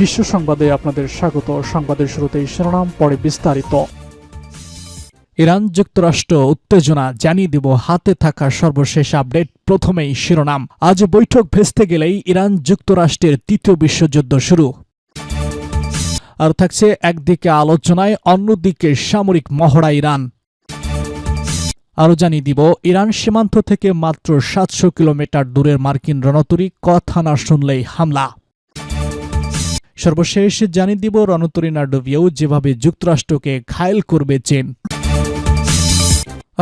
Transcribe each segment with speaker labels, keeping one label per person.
Speaker 1: বিশ্ব সংবাদে আপনাদের স্বাগত সংবাদের শুরুতেই শিরোনাম পরে বিস্তারিত ইরান যুক্তরাষ্ট্র উত্তেজনা জানিয়ে দিব হাতে থাকা সর্বশেষ আপডেট প্রথমেই শিরোনাম আজ বৈঠক ভেস্তে গেলেই ইরান যুক্তরাষ্ট্রের তৃতীয় বিশ্বযুদ্ধ শুরু আর থাকছে একদিকে আলোচনায় অন্যদিকে সামরিক মহড়া ইরান আরও জানিয়ে দিব ইরান সীমান্ত থেকে মাত্র সাতশো কিলোমিটার দূরের মার্কিন রণতরী কথা না শুনলেই হামলা সর্বশেষ জানিয়ে দিব রণতরী নাডোভিয়াও যেভাবে যুক্তরাষ্ট্রকে ঘায়েল করবে চীন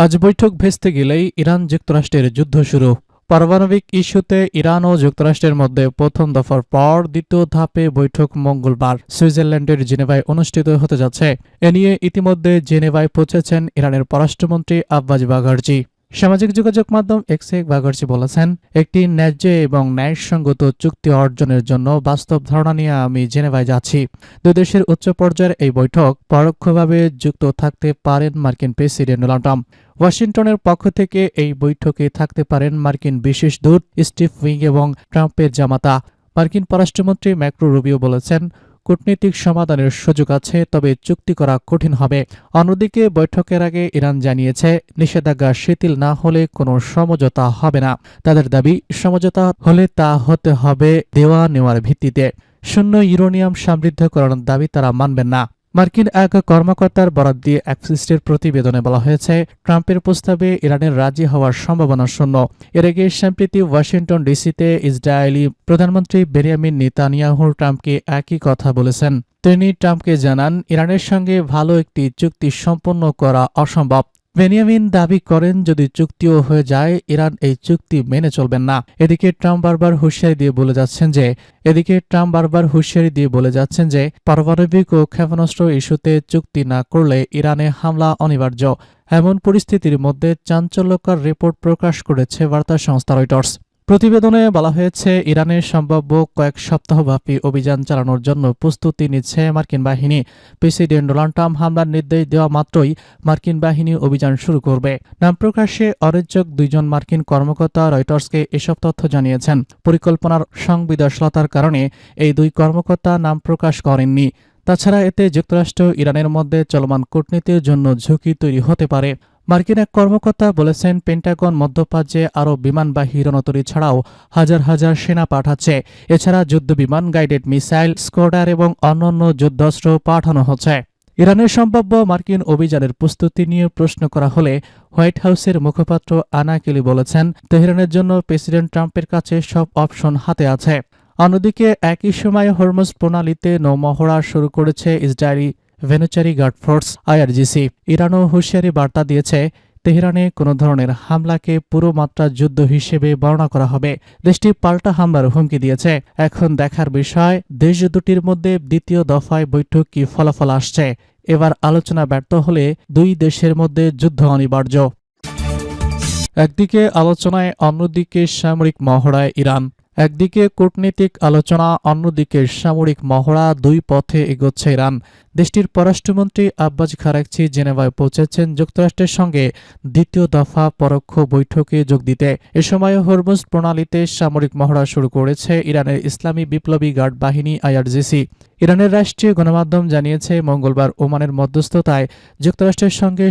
Speaker 1: আজ বৈঠক ভেস্তে গেলেই ইরান যুক্তরাষ্ট্রের যুদ্ধ শুরু পারমাণবিক ইস্যুতে ইরান ও যুক্তরাষ্ট্রের মধ্যে প্রথম দফার পর দ্বিতীয় ধাপে বৈঠক মঙ্গলবার সুইজারল্যান্ডের জেনেভায় অনুষ্ঠিত হতে যাচ্ছে এ নিয়ে ইতিমধ্যে জেনেভায় পৌঁছেছেন ইরানের পররাষ্ট্রমন্ত্রী আব্বাজ বাগার্জি সামাজিক যোগাযোগ মাধ্যম এক্সে বাগর্চি বলেছেন একটি ন্যায্য এবং ন্যায়সঙ্গত চুক্তি অর্জনের জন্য বাস্তব ধারণা নিয়ে আমি জেনেভায় যাচ্ছি দুই দেশের উচ্চ পর্যায়ের এই বৈঠক পরোক্ষভাবে যুক্ত থাকতে পারেন মার্কিন প্রেসিডেন্ট ডোনাল্ড ট্রাম্প ওয়াশিংটনের পক্ষ থেকে এই বৈঠকে থাকতে পারেন মার্কিন বিশেষ দূত স্টিভ উইং এবং ট্রাম্পের জামাতা মার্কিন পররাষ্ট্রমন্ত্রী ম্যাক্রো রুবিও বলেছেন কূটনৈতিক সমাধানের সুযোগ আছে তবে চুক্তি করা কঠিন হবে অন্যদিকে বৈঠকের আগে ইরান জানিয়েছে নিষেধাজ্ঞা শিথিল না হলে কোনো সমঝোতা হবে না তাদের দাবি সমঝোতা হলে তা হতে হবে দেওয়া নেওয়ার ভিত্তিতে শূন্য ইউরোনিয়াম সমৃদ্ধকরণ দাবি তারা মানবেন না মার্কিন এক কর্মকর্তার বরাদ দিয়ে অ্যাক্সিস্টের প্রতিবেদনে বলা হয়েছে ট্রাম্পের প্রস্তাবে ইরানের রাজি হওয়ার সম্ভাবনা শূন্য এর আগে সম্প্রীতি ওয়াশিংটন ডিসিতে ইসরায়েলি প্রধানমন্ত্রী বেনিয়ামিন নেতানিয়াহুর ট্রাম্পকে একই কথা বলেছেন তিনি ট্রাম্পকে জানান ইরানের সঙ্গে ভালো একটি চুক্তি সম্পন্ন করা অসম্ভব বেনিয়ামিন দাবি করেন যদি চুক্তিও হয়ে যায় ইরান এই চুক্তি মেনে চলবেন না এদিকে ট্রাম্প বারবার হুঁশিয়ারি দিয়ে বলে যাচ্ছেন যে এদিকে ট্রাম্প বারবার হুঁশিয়ারি দিয়ে বলে যাচ্ছেন যে পারমাণবিক ও ক্ষেপণাস্ত্র ইস্যুতে চুক্তি না করলে ইরানে হামলা অনিবার্য এমন পরিস্থিতির মধ্যে চাঞ্চল্যকর রিপোর্ট প্রকাশ করেছে বার্তা সংস্থা রয়টার্স প্রতিবেদনে বলা হয়েছে ইরানের সম্ভাব্য কয়েক সপ্তাহব্যাপী অভিযান চালানোর জন্য প্রস্তুতি নিচ্ছে মার্কিন বাহিনী প্রেসিডেন্ট ডোনাল্ড ট্রাম্প হামলার নির্দেশ দেওয়া মাত্রই মার্কিন বাহিনী অভিযান শুরু করবে নাম প্রকাশে অরেঞ্জক দুইজন মার্কিন কর্মকর্তা রয়টার্সকে এসব তথ্য জানিয়েছেন পরিকল্পনার সংবেদনশীলতার কারণে এই দুই কর্মকর্তা নাম প্রকাশ করেননি তাছাড়া এতে যুক্তরাষ্ট্র ইরানের মধ্যে চলমান কূটনীতির জন্য ঝুঁকি তৈরি হতে পারে মার্কিন এক কর্মকর্তা বলেছেন পেন্টাগন মধ্যপ্রাচ্যে আরও বিমানবাহী রণতরী ছাড়াও হাজার হাজার সেনা পাঠাচ্ছে এছাড়া যুদ্ধবিমান গাইডেড মিসাইল স্কোডার এবং অন্যান্য যুদ্ধাস্ত্র পাঠানো হচ্ছে ইরানের সম্ভাব্য মার্কিন অভিযানের প্রস্তুতি নিয়ে প্রশ্ন করা হলে হোয়াইট হাউসের মুখপাত্র আনা বলেছেন তেহরানের জন্য প্রেসিডেন্ট ট্রাম্পের কাছে সব অপশন হাতে আছে অন্যদিকে একই সময়ে হরমোজ প্রণালীতে নৌমহড়া শুরু করেছে ইসরায়েলি ভেনুচারি গার্ড ফোর্স আইআরজিসি ইরানও হুঁশিয়ারি বার্তা দিয়েছে তেহরানে কোনো ধরনের হামলাকে পুরো মাত্রা যুদ্ধ হিসেবে বর্ণনা করা হবে দেশটি পাল্টা হামলার হুমকি দিয়েছে এখন দেখার বিষয় দেশ দুটির মধ্যে দ্বিতীয় দফায় বৈঠক কি ফলাফল আসছে এবার আলোচনা ব্যর্থ হলে দুই দেশের মধ্যে যুদ্ধ অনিবার্য একদিকে আলোচনায় অন্যদিকে সামরিক মহড়ায় ইরান একদিকে কূটনীতিক আলোচনা অন্যদিকে সামরিক মহড়া দুই পথে এগোচ্ছে ইরান দেশটির পররাষ্ট্রমন্ত্রী আব্বাস খারাকচি জেনেভায় পৌঁছেছেন যুক্তরাষ্ট্রের সঙ্গে দ্বিতীয় দফা পরোক্ষ বৈঠকে যোগ দিতে এ সময় হরমুজ প্রণালীতে সামরিক মহড়া শুরু করেছে ইরানের ইসলামী বিপ্লবী গার্ড বাহিনী আইআরজিসি ইরানের রাষ্ট্রীয় গণমাধ্যম জানিয়েছে মঙ্গলবার ওমানের মধ্যস্থতায় যুক্তরাষ্ট্রের সঙ্গে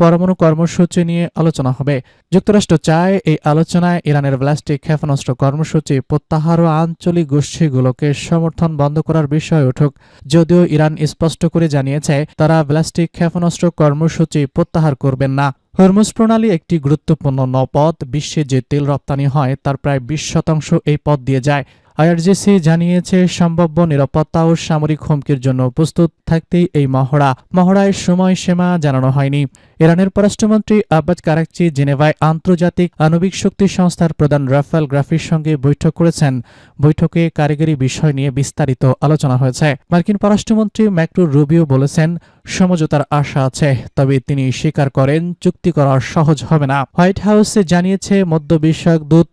Speaker 1: পরমাণু কর্মসূচি নিয়ে আলোচনা হবে যুক্তরাষ্ট্র চায় এই আলোচনায় ইরানের ব্লাস্টিক ক্ষেপণাস্ত্র কর্মসূচি প্রত্যাহার ও আঞ্চলিক গোষ্ঠীগুলোকে সমর্থন বন্ধ করার বিষয় উঠুক যদিও ইরান স্পষ্ট করে জানিয়েছে তারা ব্লাস্টিক ক্ষেপণাস্ত্র কর্মসূচি প্রত্যাহার করবেন না হরমুজ প্রণালী একটি গুরুত্বপূর্ণ নপথ বিশ্বে যে তেল রপ্তানি হয় তার প্রায় বিশ শতাংশ এই পথ দিয়ে যায় আইআরজিসি জানিয়েছে সম্ভাব্য নিরাপত্তা ও সামরিক হুমকির জন্য প্রস্তুত থাকতে এই মহড়া মহড়ায় সময়সীমা জানানো হয়নি ইরানের পররাষ্ট্রমন্ত্রী আব্বাস কারাকচি জেনেভায় আন্তর্জাতিক আণবিক শক্তি সংস্থার প্রধান রাফেল গ্রাফির সঙ্গে বৈঠক করেছেন বৈঠকে কারিগরি বিষয় নিয়ে বিস্তারিত আলোচনা হয়েছে মার্কিন পররাষ্ট্রমন্ত্রী ম্যাক্রু রুবিও বলেছেন সমঝোতার আশা আছে তবে তিনি স্বীকার করেন চুক্তি করা সহজ হবে না হোয়াইট হাউসে জানিয়েছে মধ্য বিষয়ক দূত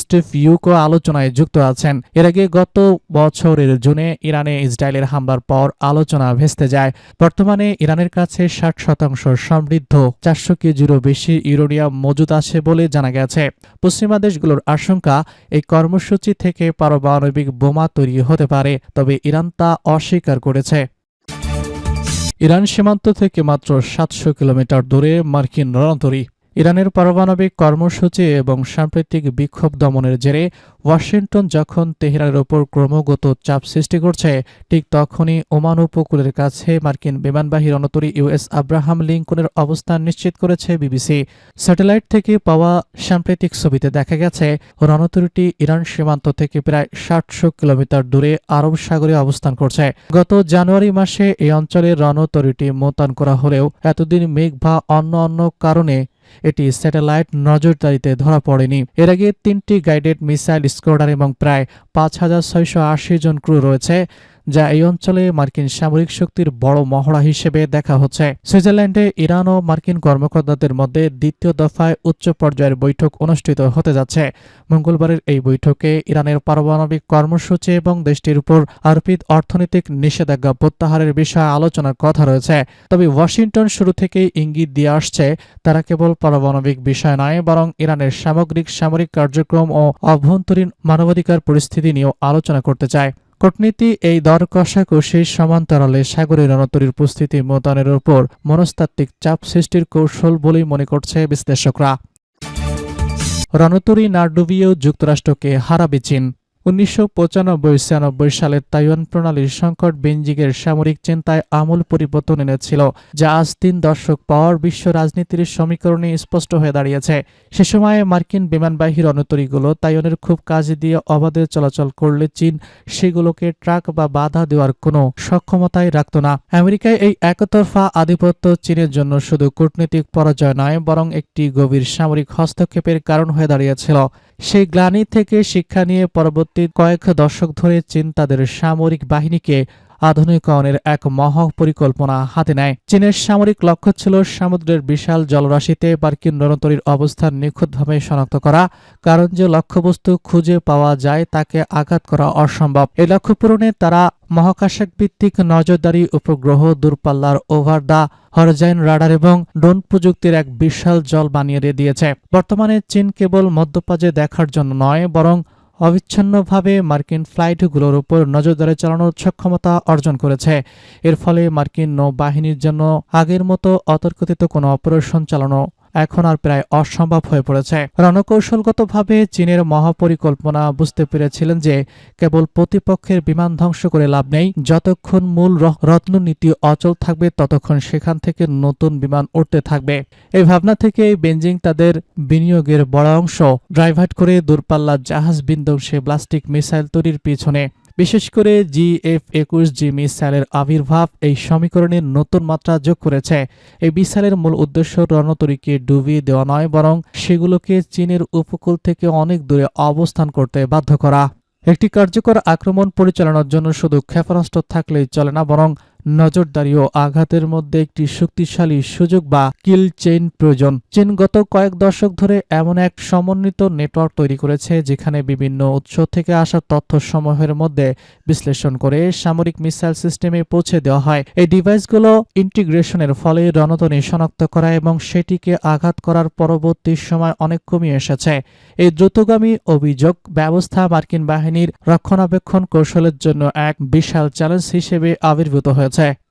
Speaker 1: স্টিভ ইউকো আলোচনায় যুক্ত আছেন এর আগে গত বছরের জুনে ইরানে ইসরায়েলের হামলার পর আলোচনা ভেস্তে যায় বর্তমানে ইরানের কাছে ষাট শতাংশ সমৃদ্ধ চারশো কেজিরও বেশি ইউরোনিয়াম মজুদ আছে বলে জানা গেছে পশ্চিমা দেশগুলোর আশঙ্কা এই কর্মসূচি থেকে পারমাণবিক বোমা তৈরি হতে পারে তবে ইরান তা অস্বীকার করেছে ইরান সীমান্ত থেকে মাত্র সাতশো কিলোমিটার দূরে মার্কিন রণতরী ইরানের পারমাণবিক কর্মসূচি এবং সাম্প্রতিক বিক্ষোভ দমনের জেরে ওয়াশিংটন যখন তেহরানের ওপর ক্রমাগত চাপ সৃষ্টি করছে ঠিক তখনই ওমান উপকূলের কাছে মার্কিন বিমানবাহী রণতরী ইউএস আব্রাহাম লিঙ্কনের অবস্থান নিশ্চিত করেছে বিবিসি স্যাটেলাইট থেকে পাওয়া সাম্প্রতিক ছবিতে দেখা গেছে রণতরীটি ইরান সীমান্ত থেকে প্রায় ষাটশো কিলোমিটার দূরে আরব সাগরে অবস্থান করছে গত জানুয়ারি মাসে এই অঞ্চলে রণতরীটি মোতায়েন করা হলেও এতদিন মেঘ বা অন্য অন্য কারণে এটি স্যাটেলাইট নজরদারিতে ধরা পড়েনি এর আগে তিনটি গাইডেড মিসাইল স্কোয়াডার এবং প্রায় পাঁচ হাজার ছয়শো আশি জন ক্রু রয়েছে যা এই অঞ্চলে মার্কিন সামরিক শক্তির বড় মহড়া হিসেবে দেখা হচ্ছে সুইজারল্যান্ডে ইরান ও মার্কিন কর্মকর্তাদের মধ্যে দ্বিতীয় দফায় উচ্চ পর্যায়ের বৈঠক অনুষ্ঠিত হতে যাচ্ছে মঙ্গলবারের এই বৈঠকে ইরানের পারমাণবিক কর্মসূচি এবং দেশটির উপর আরোপিত অর্থনৈতিক নিষেধাজ্ঞা প্রত্যাহারের বিষয়ে আলোচনার কথা রয়েছে তবে ওয়াশিংটন শুরু থেকেই ইঙ্গিত দিয়ে আসছে তারা কেবল পারমাণবিক বিষয় নয় বরং ইরানের সামগ্রিক সামরিক কার্যক্রম ও অভ্যন্তরীণ মানবাধিকার পরিস্থিতি নিয়েও আলোচনা করতে চায় কূটনীতি এই দর কষাকষির সমান্তরালে সাগরের রণতরীর উপস্থিতি মোতায়েনের উপর মনস্তাত্ত্বিক চাপ সৃষ্টির কৌশল বলেই মনে করছে বিশ্লেষকরা রণতরী না ডুবিয়েও যুক্তরাষ্ট্রকে হারাবে চীন উনিশশো পঁচানব্বই ছিয়ানব্বই সালে তাইওয়ান প্রণালীর সংকট বেঞ্জিংয়ের সামরিক চিন্তায় আমূল পরিবর্তন এনেছিল যা আজ তিন দশক পর বিশ্ব রাজনীতির সমীকরণে স্পষ্ট হয়ে দাঁড়িয়েছে সে সময়ে মার্কিন বিমানবাহীর রণতরীগুলো তাইওয়ানের খুব কাজে দিয়ে অবাধে চলাচল করলে চীন সেগুলোকে ট্রাক বা বাধা দেওয়ার কোনো সক্ষমতাই রাখত না আমেরিকায় এই একতরফা আধিপত্য চীনের জন্য শুধু কূটনৈতিক পরাজয় নয় বরং একটি গভীর সামরিক হস্তক্ষেপের কারণ হয়ে দাঁড়িয়েছিল সেই গ্লানি থেকে শিক্ষা নিয়ে পরবর্তী পরবর্তী কয়েক দশক ধরে চীন তাদের সামরিক বাহিনীকে আধুনিকরণের এক মহা পরিকল্পনা হাতে নেয় চীনের সামরিক লক্ষ্য ছিল সমুদ্রের বিশাল জলরাশিতে মার্কিন রণতরীর অবস্থান নিখুঁতভাবে শনাক্ত করা কারণ যে লক্ষ্যবস্তু খুঁজে পাওয়া যায় তাকে আঘাত করা অসম্ভব এই লক্ষ্য পূরণে তারা মহাকাশক ভিত্তিক নজরদারি উপগ্রহ দূরপাল্লার ওভার দ্য হরজাইন রাডার এবং ড্রোন প্রযুক্তির এক বিশাল জল বানিয়ে দিয়েছে বর্তমানে চীন কেবল মদ্যপাজে দেখার জন্য নয় বরং অবিচ্ছিন্নভাবে মার্কিন ফ্লাইটগুলোর উপর নজরদারি চালানোর সক্ষমতা অর্জন করেছে এর ফলে মার্কিন নৌবাহিনীর জন্য আগের মতো অতর্কিত কোনো অপারেশন চালানো এখন আর প্রায় অসম্ভব হয়ে পড়েছে রণকৌশলগতভাবে চীনের মহাপরিকল্পনা বুঝতে পেরেছিলেন যে কেবল প্রতিপক্ষের বিমান ধ্বংস করে লাভ নেই যতক্ষণ মূল রত্ননীতি অচল থাকবে ততক্ষণ সেখান থেকে নতুন বিমান উঠতে থাকবে এই ভাবনা থেকে বেঞ্জিং তাদের বিনিয়োগের বড় অংশ ড্রাইভার্ট করে দূরপাল্লার জাহাজ বিন্দু সে প্লাস্টিক মিসাইল তৈরির পিছনে বিশেষ করে জি এফ একুশ জি মিসাইলের আবির্ভাব এই সমীকরণের নতুন মাত্রা যোগ করেছে এই মিসাইলের মূল উদ্দেশ্য রণতরীকে ডুবিয়ে দেওয়া নয় বরং সেগুলোকে চীনের উপকূল থেকে অনেক দূরে অবস্থান করতে বাধ্য করা একটি কার্যকর আক্রমণ পরিচালনার জন্য শুধু ক্ষেপণাস্ত্র থাকলেই চলে না বরং নজরদারি ও আঘাতের মধ্যে একটি শক্তিশালী সুযোগ বা কিল চেইন প্রয়োজন চীন গত কয়েক দশক ধরে এমন এক সমন্বিত নেটওয়ার্ক তৈরি করেছে যেখানে বিভিন্ন উৎস থেকে আসা তথ্য সমূহের মধ্যে বিশ্লেষণ করে সামরিক মিসাইল সিস্টেমে পৌঁছে দেওয়া হয় এই ডিভাইসগুলো ইন্টিগ্রেশনের ফলে রণতনী শনাক্ত করা এবং সেটিকে আঘাত করার পরবর্তী সময় অনেক কমিয়ে এসেছে এই দ্রুতগামী অভিযোগ ব্যবস্থা মার্কিন বাহিনীর রক্ষণাবেক্ষণ কৌশলের জন্য এক বিশাল চ্যালেঞ্জ হিসেবে আবির্ভূত হয়েছে 车，